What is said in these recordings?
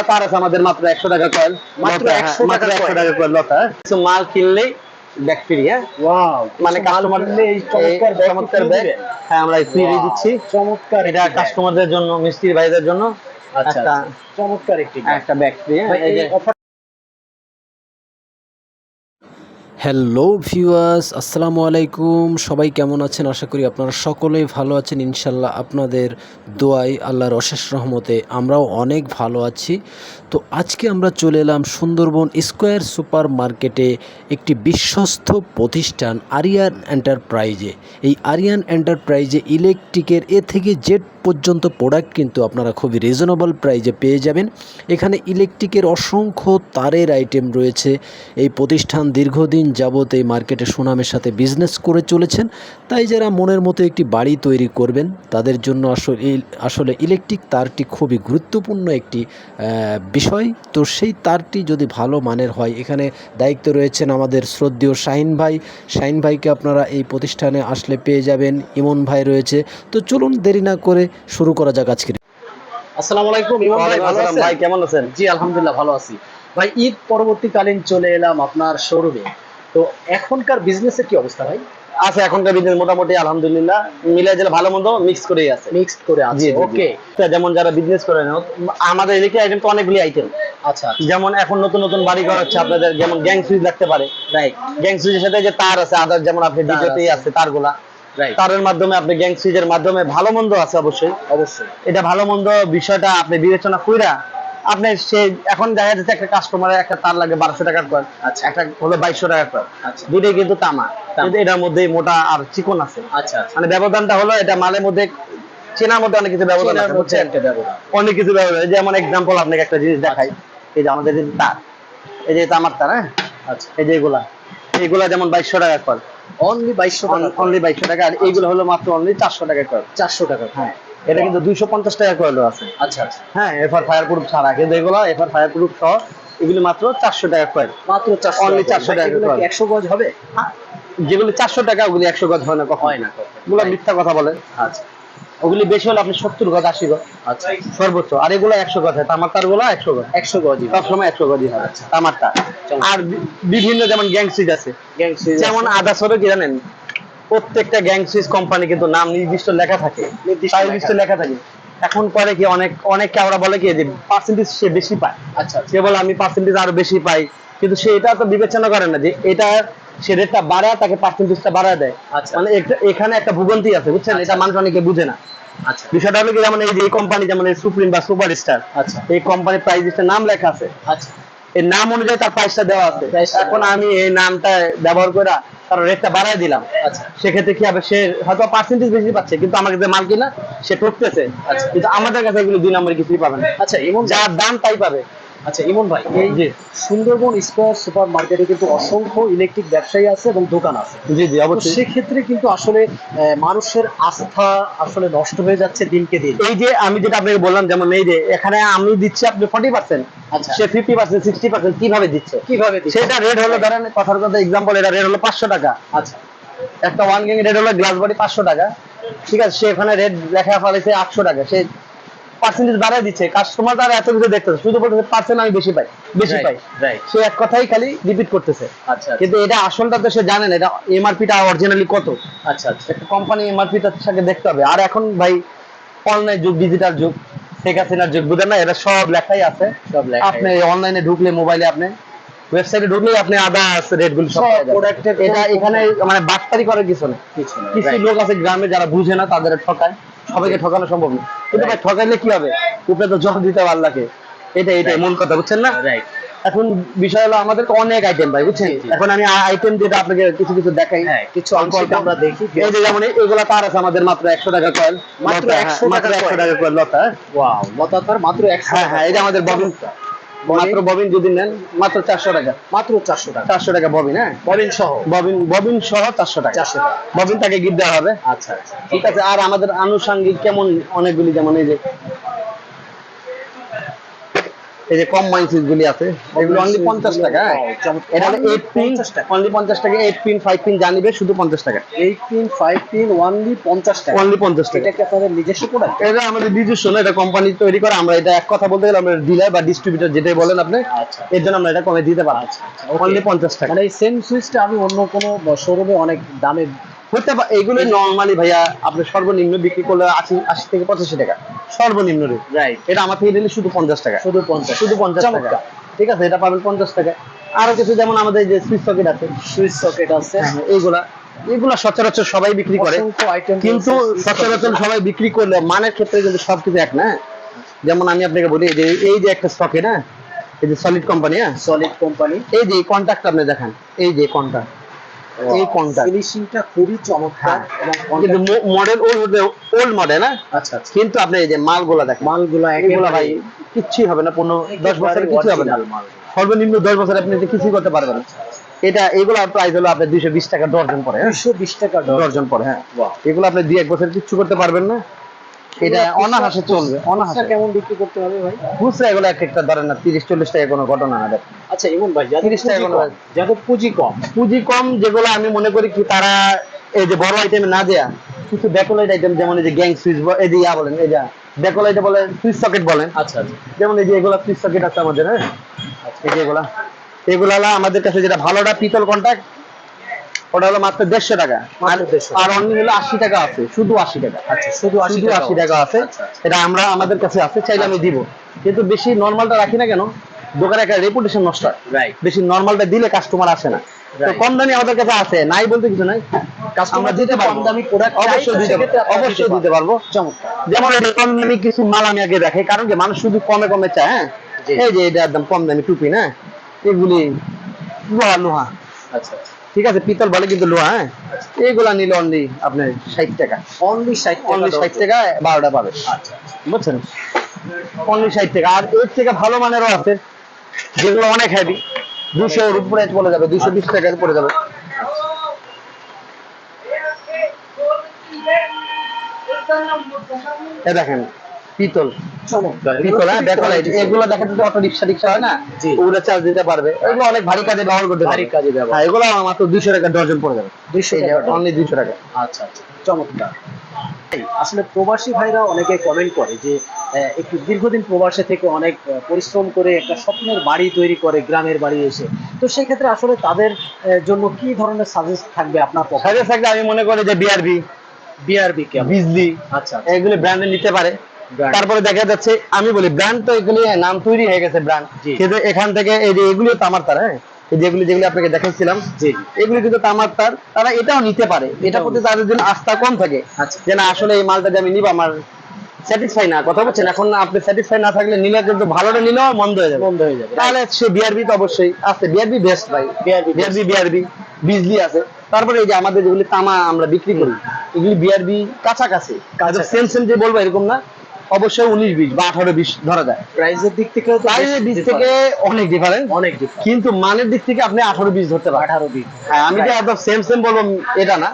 এগুলা পার আছে আমাদের মাত্র একশো টাকা কয়েল মাত্র লতা, 100 মাত্র একশো টাকা কয়েল লতা হ্যাঁ। কিছু মাল কিনলে ফ্রি হ্যাঁ মানে কাস্টমার চমৎকার ব্যাগ? হ্যাঁ আমরা ফ্রি দিচ্ছি। চমৎকার এটা কাস্টমারদের জন্য মিস্ত্রি ভাইদের জন্য আচ্ছা একটা আচ্ছা, চমৎকার একটি একটা ব্যাগ ফ্রি হ্যালো ভিউয়ার্স, আসসালামু আলাইকুম। সবাই কেমন আছেন? আশা করি আপনারা সকলেই ভালো আছেন। ইনশাল্লাহ আপনাদের দোয়াই আল্লাহর অশেষ রহমতে আমরাও অনেক ভালো আছি। তো আজকে আমরা চলে এলাম সুন্দরবন স্কোয়ার সুপার মার্কেটে একটি বিশ্বস্ত প্রতিষ্ঠান, আরিয়ান এন্টারপ্রাইজে। এই আরিয়ান এন্টারপ্রাইজে ইলেকট্রিকের এ থেকে জেড পর্যন্ত প্রোডাক্ট কিন্তু আপনারা খুবই রিজনেবল প্রাইজে পেয়ে যাবেন। এখানে ইলেকট্রিকের অসংখ্য তারের আইটেম রয়েছে। এই প্রতিষ্ঠান দীর্ঘদিন যাবত এই মার্কেটে সুনামের সাথে বিজনেস করে চলেছেন। তাই যারা মনের মতো একটি বাড়ি তৈরি করবেন, তাদের জন্য আসলে আসলে ইলেকট্রিক তারটি খুবই গুরুত্বপূর্ণ একটি বিষয়। তো সেই তারটি যদি ভালো মানের হয়, এখানে দায়িত্ব রয়েছেন আমাদের শ্রদ্ধেয় শাহিন ভাই। শাহিন ভাইকে আপনারা এই প্রতিষ্ঠানে আসলে পেয়ে যাবেন। ইমন ভাই রয়েছে। তো চলুন দেরি না করে শুরু করা যাক আজকের। আসসালামু আলাইকুম ইমন ভাই ভালো আছেন? ভাই কেমন আছেন? জি আলহামদুলিল্লাহ ভালো আছি। ভাই ঈদ পরবর্তীকালীন চলে এলাম আপনার শোরুমে। তো এখনকার বিজনেসের কি অবস্থা ভাই? আছে এখনকার বিজনেস মোটামুটি আলহামদুলিল্লাহ। মিলে ভালো মন্দ মিক্স করেই আছে। মিক্সড করে আছে ওকে যেমন যারা বিজনেস করে না আমাদের ইলেকট্রিক আইটেম তো অনেকগুলি আইটেম আচ্ছা যেমন এখন নতুন নতুন বাড়ি ঘর হচ্ছে আপনাদের যেমন গ্যাং সুইচ লাগতে পারে। রাইট গ্যাং সুইচের সাথে যে তার আছে আদার যেমন আপনি তার ভিডিওতেই আছে। তারগুলা। তারের মাধ্যমে আপনি গ্যাং সুইচের মাধ্যমে ভালো মন্দ আছে অবশ্যই। অবশ্যই। এটা ভালো মন্দ বিষয়টা আপনি বিবেচনা কইরা আপনি সে এখন দেখা যাচ্ছে একটা কাস্টমারের একটা তার লাগে বারোশো টাকার কর আচ্ছা। একটা হলো বাইশশো টাকার কর আচ্ছা। দুটোই কিন্তু তামা। কিন্তু এটার মধ্যে মোটা আর চিকন আছে। আচ্ছা আচ্ছা। মানে ব্যবধানটা হলো এটা মালের মধ্যে চেনার মধ্যে অনেক কিছু ব্যবধান আছে বুঝছেন? অনেক কিছু ব্যবধান। যেমন এক্সাম্পল আপনাকে একটা জিনিস দেখাই। এই যে আমাদের যে তার এই যে তামার তার হ্যাঁ? আচ্ছা। এই যে এগুলা এইগুলা যেমন বাইশশো টাকা কর অনলি বাইশশো টাকা। অনলি বাইশশো টাকা আর এইগুলো হলো মাত্র অনলি চারশো টাকা কর। চারশো টাকা হ্যাঁ এটা কিন্তু দুইশো পঞ্চাশ টাকা আছে। আচ্ছা আচ্ছা। হ্যাঁ এফআর ফায়ার প্রুফ ছাড়া কিন্তু এগুলো এফআর ফায়ার প্রুফ সহ এগুলো মাত্র চারশো টাকা কয়েল মাত্র চারশো অনলি চারশো টাকা কয়েল করে। একশো গজ হবে? যেগুলো চারশো টাকা ওগুলি একশো গজ হয় না কখন। হয় না ওগুলো মিথ্যা কথা বলে। আচ্ছা। ওগুলি বেশি হলে আপনি সত্তর গজ আশি গজ। আচ্ছা। সর্বোচ্চ। আর এগুলো একশো গজ হয়। তামার তারগুলো একশো গজ। একশো গজই সবসময় একশো গজই হয় আচ্ছা। তামার তার আর বিভিন্ন যেমন গ্যাং সুইচ আছে। গ্যাং যেমন আদা সরে কি জানেন? প্রত্যেকটা গ্যাং সুইচ কোম্পানি কিন্তু নাম নির্দিষ্ট লেখা থাকে। নির্দিষ্ট লেখা থাকে। এখন করে কি অনেক অনেক ওরা বলে কি যে পার্সেন্টেজ সে বেশি পায়। আচ্ছা আচ্ছা। সে বলে আমি পার্সেন্টেজ আরও বেশি পাই। কিন্তু সে এটা তো বিবেচনা করে না যে এটা সে রেটটা বাড়ায় তাকে পার্সেন্টেজটা বাড়ায় দেয়। আচ্ছা। মানে এখানে একটা ভুগন্তি আছে বুঝছেন? আচ্ছা। এটা মানুষ অনেকে বুঝে না। আচ্ছা। বিষয়টা হলো কি যেমন এই যে কোম্পানি যেমন সুপ্রিম বা সুপার স্টার আচ্ছা। এই কোম্পানির প্রাইস লিস্টে নাম লেখা আছে। আচ্ছা। এই নাম অনুযায়ী তার প্রাইসটা দেওয়া আছে। এখন আমি এই নামটা ব্যবহার করে তার রেটটা বাড়ায় দিলাম। আচ্ছা। সেক্ষেত্রে কি হবে? সে হয়তো পার্সেন্টেজ বেশি পাচ্ছে কিন্তু আমার কাছে মাল কিনা সে ঠকতেছে। আচ্ছা। কিন্তু আমাদের কাছে এগুলো দুই নম্বরে কিছুই পাবে না। আচ্ছা এবং যার দাম তাই পাবে। আচ্ছা ইমন ভাই এই সুন্দরবন স্কোয়ার সুপার মার্কেটে কিন্তু অসংখ্য ইলেকট্রিক ব্যবসায়ী আছে এবং দোকান আছে। জি জি অবশ্যই। সেক্ষেত্রে কিন্তু আসলে মানুষের আস্থা আসলে নষ্ট হয়ে যাচ্ছে দিনকে দিন। এই যে আমি যেটা আপনাকে বললাম যেমন এই যে এখানে আমি দিচ্ছি আপনি ফর্টি পার্সেন্ট আচ্ছা। সে ফিফটি পার্সেন্ট সিক্সটি পার্সেন্ট কীভাবে দিচ্ছে? কীভাবে দিচ্ছে? সেটা রেট হলো ধরেন কথার কথা এক্সাম্পল এটা রেট হলো পাঁচশো টাকা। আচ্ছা। একটা ওয়ান গ্যাং রেট হলো গ্লাস বডি পাঁচশো টাকা। ঠিক আছে সে এখানে রেট লেখা ফেলেছে আটশো টাকা। সে পার্সেন্টেজ বাড়ায় দিচ্ছে কাস্টমার তার এত কিছু দেখতেছে শুধু বলতেছে পার্সেন্ট আমি বেশি পাই বেশি পাই। সে এক কথাই খালি রিপিট করতেছে। আচ্ছা কিন্তু এটা আসলটা তো সে জানে না এটা এমআরপিটা অরিজিনালি কত? আচ্ছা আচ্ছা। একটা কোম্পানি এমআরপিটার সাথে দেখতে হবে। আর এখন ভাই অনলাইন যুগ ডিজিটাল যুগ শেখ হাসিনার যুগ বুঝেন না? এটা সব লেখাই আছে। সব লেখাই আপনি অনলাইনে ঢুকলে মোবাইলে আপনি ওয়েবসাইটে ঢুকলে আপনি আদার্স রেটগুলো সব এর এটা এখানে মানে বাটপারি করার কিছু না কিছু লোক আছে গ্রামে যারা বুঝে না তাদের ঠকায় সবাইকে ঠকানো সম্ভব না। কিন্তু ভাই ঠকাইলে কি হবে? উপরে তো জল দিতে হবে আল্লাহকে এটা এটাই মূল কথা বুঝছেন না? রাইট এখন বিষয় হলো আমাদের অনেক আইটেম ভাই বুঝছেন। এখন আমি আইটেম যেটা আপনাকে কিছু কিছু দেখাই। হ্যাঁ কিছু অল্প অল্প। আমরা দেখি। এই যে যেমন এগুলা তার আছে আমাদের মাত্র একশো টাকা কয়েল মাত্র একশো 100 হ্যাঁ, টাকা একশো coil। টাকা কয়েল লতা ওয়াও লতা তার মাত্র একশো হ্যাঁ হ্যাঁ যে আমাদের ববিন মাত্র ববিন যদি নেন? মাত্র চারশো টাকা। মাত্র চারশো টাকা। চারশো টাকা ববিন হ্যাঁ? ববিন সহ? ববিন ববিন সহ চারশো টাকা। 400 টাকা। ববিন তাকে গিফট দেওয়া হবে। আচ্ছা আচ্ছা। ঠিক আছে আর আমাদের আনুষাঙ্গিক কেমন অনেকগুলি যেমন এই যে এই যে কম মাইন সুইচ গুলি আছে এগুলো অনলি পঞ্চাশ টাকা হ্যাঁ। চমৎকার। এটা এইট পিন 50 টাকা। অনলি পঞ্চাশ টাকা এইট পিন ফাইভ পিন জানিবে শুধু পঞ্চাশ টাকা eight pin five pin only পঞ্চাশ টাকা অনলি পঞ্চাশ টাকা এটা কি আপনাদের নিজস্ব প্রোডাক্ট এটা আমাদের নিজস্ব না এটা কোম্পানি তৈরি করে আমরা এটা এক কথা বলতে গেলে আমরা ডিলার বা ডিস্ট্রিবিউটর যেটাই বলেন আপনি আচ্ছা এর জন্য আমরা এটা কমে দিতে okay. অনলি পঞ্চাশ টাকা মানে এই সেম সুইচটা আমি অন্য কোনো শোরুমে অনেক দামে হতে পারে এইগুলো নর্মালি ভাইয়া আপনি সর্বনিম্ন বিক্রি করলে আশি আশি থেকে পঁচাশি টাকা। সর্বনিম্ন রেট রাইট এটা আমার থেকে নিলে শুধু পঞ্চাশ টাকা। শুধু পঞ্চাশ। শুধু পঞ্চাশ টাকা। ঠিক আছে এটা পাবেন পঞ্চাশ টাকা। আরও কিছু যেমন আমাদের যে সুইচ সকেট আছে। সুইচ সকেট আছে। এইগুলা। এইগুলা সচরাচর সবাই বিক্রি করে। কিন্তু সচরাচর সবাই বিক্রি করলে মানের ক্ষেত্রে কিন্তু সবকিছু এক না? যেমন আমি আপনাকে বলি এই যে এই যে একটা সকেট হ্যাঁ? এই যে সলিড কোম্পানি হ্যাঁ? সলিড কোম্পানি এই যে কন্ট্যাক্ট আপনি দেখেন। এই যে কন্ট্যাক্ট এই কন্ট্যাক্ট ফিনিশিংটা খুবই চমৎকার হ্যাঁ। কিন্তু মডেল ওল্ড ওল্ড মডেল না আচ্ছা আচ্ছা। কিন্তু আপনি এই যে মালগুলা দেখেন। মালগুলা এগুলো ভাই কিচ্ছু হবে না পনেরো দশ বছরের কিছু হবে না। সর্বনিম্ন দশ বছর আপনি কিছু করতে পারবেন না। এটা এগুলা প্রাইস হলো আপনার দুইশো বিশ টাকা ডর্জন পরে হ্যাঁ? 220 টাকা ডর্জন পরে হ্যাঁ। এগুলো আপনি দুই এক বছর কিচ্ছু করতে পারবেন না। এটা অনাহাসে চলবে অনাহাসে। কেমন বিক্রি করতে হবে ভাই? খুচরা এগুলো এক একটা ধরেন না তিরিশ চল্লিশ টাকা কোনো ঘটনা না আচ্ছা এমন ভাই 30 টাকা কোনো যাদের পুঁজি কম। পুঁজি কম যেগুলো আমি মনে করি কি তারা এই যে বড় আইটেমে না দেয়া কিছু ব্যাকলাইট আইটেম যেমন এই যে গ্যাং সুইচ এই যে ইয়া বলেন এই যে ব্যাকলাইটে বলেন সুইচ সকেট বলেন। আচ্ছা আচ্ছা। যেমন এই যে এগুলো সুইচ সকেট আছে আমাদের হ্যাঁ? এই যে এগুলা। এগুলা আমাদের কাছে যেটা ভালোটা পিতল কন্টাক্ট ওটা হলো মাত্র দেড়শো টাকা। আর মাত্র 150 আর অন্য হলো আশি টাকা আছে শুধু আশি টাকা। আচ্ছা শুধু আশি টাকা আছে। আচ্ছা, আচ্ছা। এটা আমরা আমাদের কাছে আছে চাইলে আমি দিব। কিন্তু বেশি নর্মালটা রাখি না কেন? দোকানে একটা রেপুটেশন নষ্ট হয়। বেশি নর্মালটা দিলে কাস্টমার আসে না। তো কম দামি আমাদের কাছে আছে। নাই বলতে কিছু নাই। কাস্টমার দিতে পারব। কম দামি প্রোডাক্ট অবশ্যই দিতে পারব। অবশ্যই দিতে পারব। চমৎকার। যেমন এটা কম দামি কিছু মাল আমি আগে দেখাই। কারণ কি? মানুষ শুধু কমে কমে চায় হ্যাঁ? এই যে এটা একদম কম দামি টুপি না? এগুলি লোহা লোহা। আচ্ছা আচ্ছা। ঠিক আছে পিতল বলে কিন্তু লোহা হ্যাঁ? এইগুলা নিলে অনলি আপনার ষাট টাকা। অনলি 60 টাকা অনলি ষাট টাকা বারোটা পাবে। আচ্ছা। বুঝছেন? অনলি ষাট টাকা। আর এর থেকে ভালো মানেরও আছে যেগুলো অনেক হেভি দুশোর উপরে পড়ে যাবে দুশো বিশ টাকায় পড়ে যাবে। এ দেখেন পিতল। পিতল হ্যাঁ ব্যাকলাইট এগুলো দেখেন যদি অটো রিক্সা রিক্সা হয় না? ওগুলো চার্জ দিতে পারবে। এগুলো অনেক ভারী কাজে ব্যবহার করতে ভারী কাজে ব্যবহার। হ্যাঁ এগুলো মাত্র দুইশো টাকা ডর্জন পড়ে যাবে। 200 অনলি দুইশো টাকা। আচ্ছা আচ্ছা। চমৎকার। আসলে প্রবাসী ভাইরা অনেকে কমেন্ট করে যে একটু দীর্ঘদিন প্রবাসে থেকে অনেক পরিশ্রম করে একটা স্বপ্নের বাড়ি তৈরি করে গ্রামের বাড়ি এসে। তো সেই ক্ষেত্রে আসলে তাদের জন্য কি ধরনের সাজেস্ট থাকবে আপনার সাইডে থাকলে আমি মনে করি যে বিআরবি বিআরবি কেমন? বিজলি আচ্ছা এগুলি ব্র্যান্ডে নিতে পারে। তারপরে দেখা যাচ্ছে আমি বলি ব্র্যান্ড তো এগুলি নাম তৈরি হয়ে গেছে ব্র্যান্ড কিন্তু এখান থেকে এই যে এগুলি তামার তার হ্যাঁ? যেগুলি যেগুলি আপনাকে দেখাচ্ছিলাম এগুলি কিন্তু তামার তার তারা এটাও নিতে পারে। এটা প্রতি তাদের জন্য আস্থা কম থাকে। আচ্ছা। যে না আসলে এই মালটা যে আমি নিব আমার স্যাটিসফাই না কথা বলছেন? এখন আপনি স্যাটিসফাই না থাকলে নিলে কিন্তু ভালোটা নিলেও মন্দ হয়ে যাবে। বন্ধ হয়ে যাবে। তাহলে সে বিআরবি তো অবশ্যই আছে। বিআরবি বেস্ট ভাই। Best। বিআরবি বিআরবি বিজলি আছে। তারপরে এই যে আমাদের যেগুলি তামা আমরা বিক্রি করি এগুলি বিআরবি কাছাকাছি। কাছাকাছি। সেম সেম যে বলব এরকম না। অবশ্যই উনিশ বিশ বা আঠারো বিশ ধরা যায়। প্রাইসের দিক থেকে প্রাইসের দিক থেকে অনেক ডিফারেন্স অনেক কিন্তু মানের দিক থেকে আপনি আঠারো বিশ ধরতে পারেন। আঠারো বিশ। হ্যাঁ আমি তো একদম সেম সেম বলব এটা না।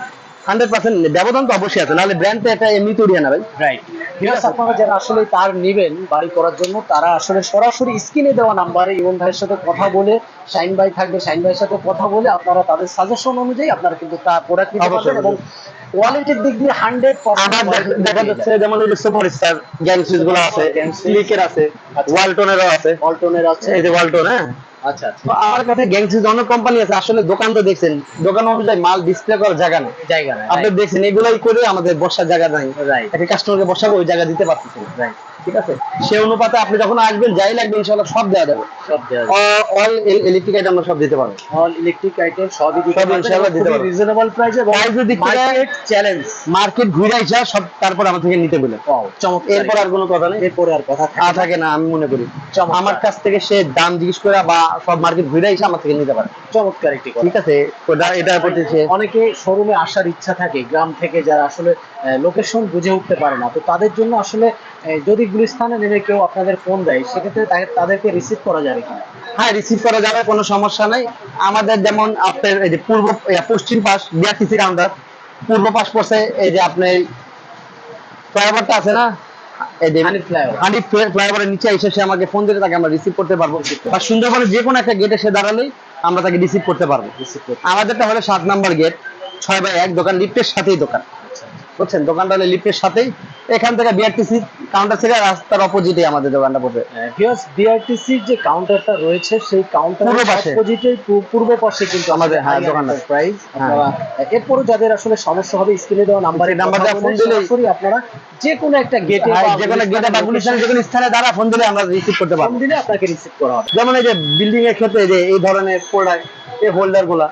হান্ড্রেড পার্সেন্ট ব্যবধান তো অবশ্যই আছে নাহলে ব্র্যান্ড তো এটা এমনি তৈরি না ভাই রাইট ভিউয়ার্স আপনারা যারা আসলে তার নেবেন বাড়ি করার জন্য তারা আসলে সরাসরি স্ক্রিনে দেওয়া নাম্বারে ইমন ভাইয়ের সাথে কথা বলে শাইন ভাই থাকবে শাইন ভাইয়ের সাথে কথা বলে আপনারা তাদের সাজেশন অনুযায়ী আপনারা কিন্তু তা প্রোডাক্ট নিতে পারবেন এবং কোয়ালিটির দিক দিয়ে হান্ড্রেড দেখা- যাচ্ছে যেমন ওই সুপার স্টার গ্যাং সুইচগুলো আছে। স্লিকের আছে আচ্ছা। ওয়ালটনেরও আছে। অল্টনের আছে। এই যে ওয়ালটন হ্যাঁ? আচ্ছা আচ্ছা। আমার কাছে গ্যাংসিস অনেক কোম্পানি আছে আসলে দোকান তো দেখছেন দোকান অনুযায়ী মাল ডিসপ্লে করার জায়গা জায়গা আপনি দেখছেন এগুলাই করে আমাদের বসার জায়গা নাই। কাস্টমার একটা কাস্টমারকে বসাবো ওই জায়গা দিতে পারতেছি না। রাইট ঠিক আছে? সে অনুপাতে আপনি যখন আসবেন যাই লাগবে ইনশাআল্লাহ সব দেওয়া যাবে। সব দেওয়া অল ইলেকট্রিক আইটেম আমরা সব দিতে পারব। অল ইলেকট্রিক আইটেম সবই দিতে সব ইনশাআল্লাহ দিতে পারব। রিজনেবল প্রাইসে দিক থেকে- মার্কেট চ্যালেঞ্জ মার্কেট ঘুরে আইসা সব তারপর আমার থেকে নিতে বলে। চমৎকার। এরপর আর কোনো কথা নেই। এরপরে আর কথা থাকে না। আমি মনে করি। আমার কাছ থেকে সে দাম জিজ্ঞেস করে বা সব মার্কেট ঘুরে এসে আমার থেকে নিতে পারে। চমৎকার একটি কথা। ঠিক আছে ওটা এটার প্রতি অনেকে শোরুমে আসার ইচ্ছা থাকে গ্রাম থেকে যারা আসলে লোকেশন বুঝে উঠতে পারে না। তো তাদের জন্য আসলে আহ, যদি গুলিস্তানে নেমে কেউ আপনাদের ফোন দেয় সেক্ষেত্রে তাদেরকে রিসিভ করা যাবে কিনা? হ্যাঁ রিসিভ করা যাবে কোনো সমস্যা নাই। আমাদের যেমন আপনার এই যে পূর্ব পশ্চিম পাশ বিআরটিসি কাউন্টার পূর্ব পাশ পড়ছে এই যে আপনার ফ্লাইওভারটা আছে না? এই যে হানিফ ফ্লাইওভারের নিচে এসে সে আমাকে ফোন দিলে তাকে আমরা রিসিভ করতে পারব। বা সুন্দরবনের যে কোনো একটা গেটে সে দাঁড়ালেই আমরা তাকে রিসিভ করতে পারব। Receive আমাদেরটা হলো সাত নাম্বার গেট ছয় বাই এক দোকান লিফটের সাথেই দোকান। বুঝছেন? দোকানটা হলো লিফটের সাথেই। এখান থেকে বিআরটিসি কাউন্টার থেকে রাস্তার অপোজিটে আমাদের দোকানটা পড়বে। ভিউয়ার্স বিআরটিসির যে কাউন্টারটা রয়েছে সেই কাউন্টারের। অপোজিটেই পূর্ব পাশে কিন্তু আমাদের, হ্যাঁ, দোকানটা। প্রাইস হ্যাঁ। আপনারা এরপরও যাদের আসলে সমস্যা হবে স্ক্রিনে দেওয়া নাম্বারে নাম্বার ফোন দিলেই- সরাসরি আপনারা যে কোনো একটা গেটে হ্যাঁ, যে কোনো গেটে বা গুলিস্তানে যে কোনো স্থানে দাঁড়া ফোন দিলে আমরা রিসিভ করতে ফোন পারব দিলে আপনাকে রিসিভ করা হবে। যেমন এই যে বিল্ডিং এর ক্ষেত্রে যে এই ধরনের প্রোডাক্ট এই হোল্ডারগুলা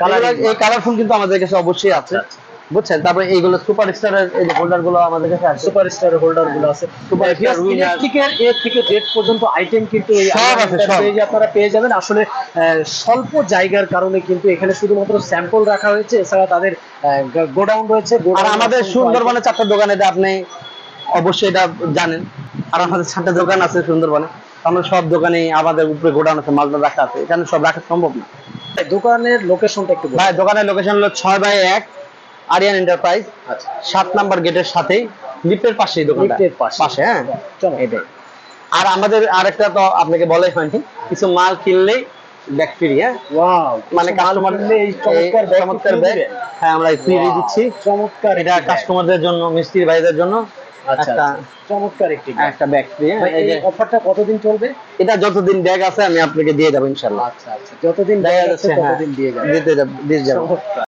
এগুলা- এই কালারফুল কিন্তু আমাদের কাছে অবশ্যই আছে। আচ্ছা, বুঝছেন? তারপরে এইগুলো সুপার স্টারের এই যে হোল্ডারগুলো আমাদের কাছে আছে। সুপারস্টার হোল্ডারগুলো আছে। Superstar, viewers winner। ইলেকট্রিকের এ থেকে জেড পর্যন্ত আইটেম কিন্তু এই সব আছে, সব। পেজে আপনারা পেয়ে যাবেন। আসলে স্বল্প জায়গার কারণে কিন্তু এখানে শুধুমাত্র স্যাম্পল রাখা হয়েছে। এছাড়া তাদের গোডাউন রয়েছে আর আমাদের সুন্দরবনে চারটা দোকানে আপনি অবশ্যই এটা জানেন। আর আমাদের চারটা দোকান আছে সুন্দরবনে। আমরা সব দোকানে আমাদের উপরে গোডাউন আছে মালটা রাখা আছে। এখানে সব রাখা সম্ভব না। দোকানের লোকেশনটা একটু ভাই দোকানের লোকেশন হলো ছয় বাই এক আরিয়ান এন্টারপ্রাইজ আচ্ছা। সাত নাম্বার গেটের সাথেই লিফটের পাশেই দোকানটা। লিফটের পাশে। পাশে হ্যাঁ? এটাই। আর আমাদের আরেকটা তো আপনাকে বলাই হয়নি কিছু মাল কিনলেই ফ্রি হ্যাঁ মানে চমৎকার ব্যাগ চমৎকার ব্যাগ। হ্যাঁ আমরা ফ্রি দিচ্ছি। চমৎকার এটা কাস্টমারদের জন্য মিস্ত্রি ভাইদের জন্য আচ্ছা চমৎকার একটি একটা ব্যাগ ফ্রি এই অফারটা কতদিন চলবে? এটা যতদিন ব্যাগ আছে আমি আপনাকে দিয়ে যাব ইনশাল্লাহ আচ্ছা আচ্ছা যতদিন bag আছে হ্যাঁ। ততদিন দিয়ে যাবে। দিতে যাব- দিয়ে যাব।